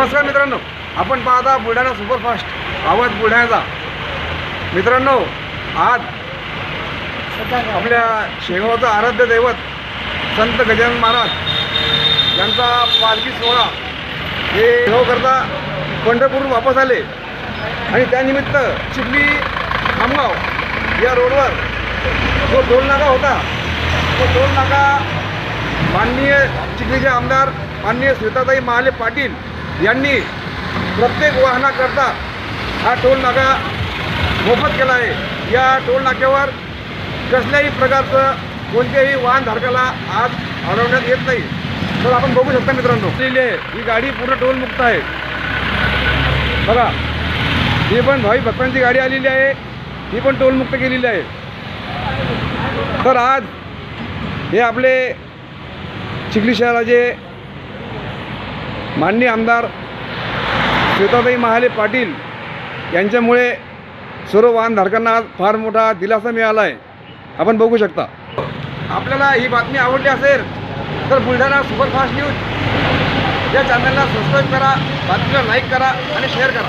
नमस्कार मित्रांनो आपण पाहता बुलढाणा सुपरफास्ट. आवाज बुलढाण्याचा. मित्रांनो आज आपल्या शेगावचं आराध्य दैवत संत गजानन महाराज यांचा पालखी सोहळा हे करता पंढरपूर वापस आले. आणि त्यानिमित्त चिखली खामगाव या रोडवर जो टोल नाका होता तो टोल नाका माननीय चिखलीचे आमदार माननीय श्वेताताई महाले पाटील यांनी प्रत्येक वाहनाकरता हा टोल नाका मोफत केला आहे. या टोल नाक्यावर कसल्याही प्रकारचं कोणत्याही वाहनधारकाला आज अडवण्यात येत नाही. तर आपण बघू शकता मित्रांनो. लिहिली आहे. ही गाडी पूर्ण टोलमुक्त आहे. बघा ही पण भाई भक्तांची गाडी आलेली आहे. ही पण टोलमुक्त केलेली आहे. तर आज हे आपले चिखली शहराचे माननीय आमदार श्वेताताई महाले पाटील यांच्यामुळे सर्व वाहनधारकांना आज फार मोठा दिलासा मिळाला आहे आपण बघू शकता. आपल्याला ही बातमी आवडली असेल तर बुलढाणा सुपरफास्ट न्यूज या चॅनलला सबस्क्राईब करा बातमीला लाईक करा आणि शेअर करा.